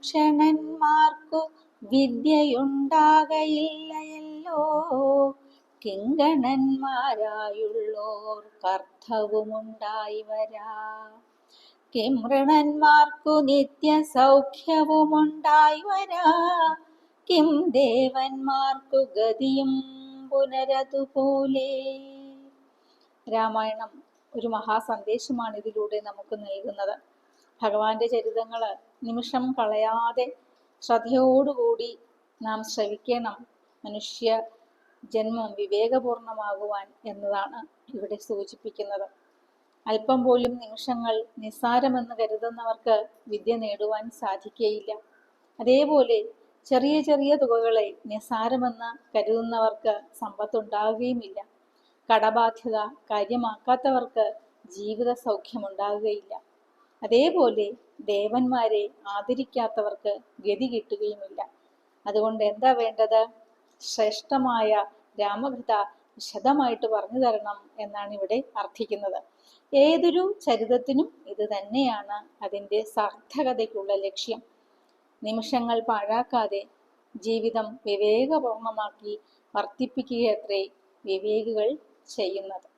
ക്ഷണന്മാർക്കു വിദ്യയുണ്ടാകയില്ലയല്ലോ. കിങ്കണന്മാരായുള്ളോർ കർത്തവുമുണ്ടായി വരാ. കിമൃണന്മാർക്കു നിത്യസൗഖ്യവുമുണ്ടായി വരാ. കിം ദേവന്മാർക്കു ഗതിയും പുനരതുപോലെ. രാമായണം ഒരു മഹാസന്ദേശമാണ് ഇതിലൂടെ നമുക്ക് നൽകുന്നത്. ഭഗവാന്റെ ചരിതങ്ങൾ നിമിഷം കളയാതെ ശ്രദ്ധയോടുകൂടി നാം ശ്രവിക്കണം. മനുഷ്യ ജന്മം വിവേകപൂർണമാകുവാൻ എന്നതാണ് ഇവിടെ സൂചിപ്പിക്കുന്നത്. അല്പം പോലും നിമിഷങ്ങൾ നിസ്സാരമെന്ന് കരുതുന്നവർക്ക് വിദ്യ നേടുവാൻ സാധിക്കുകയില്ല അതേപോലെ ചെറിയ ചെറിയ തുകകളെ നിസ്സാരമെന്ന് കരുതുന്നവർക്ക് സമ്പത്തുണ്ടാകുകയുമില്ല. കടബാധ്യത കാര്യമാക്കാത്തവർക്ക് ജീവിത സൗഖ്യമുണ്ടാകുകയില്ല അതേപോലെ ദേവന്മാരെ ആദരിക്കാത്തവർക്ക് ഗതി കിട്ടുകയുമില്ല. അതുകൊണ്ട് എന്താ വേണ്ടത്? ശ്രേഷ്ഠമായ രാമകഥ വിശദമായിട്ട് പറഞ്ഞു തരണം എന്നാണ് ഇവിടെ അർത്ഥിക്കുന്നത്. ഏതൊരു ചരിതത്തിനും ഇത് തന്നെയാണ് അതിന്റെ സാർത്ഥകതയ്ക്കുള്ള ലക്ഷ്യം. നിമിഷങ്ങൾ പാഴാക്കാതെ ജീവിതം വിവേകപൂർണമാക്കി വർദ്ധിപ്പിക്കുകയത്രേ വിവേകികൾ ചെയ്യുന്നത്.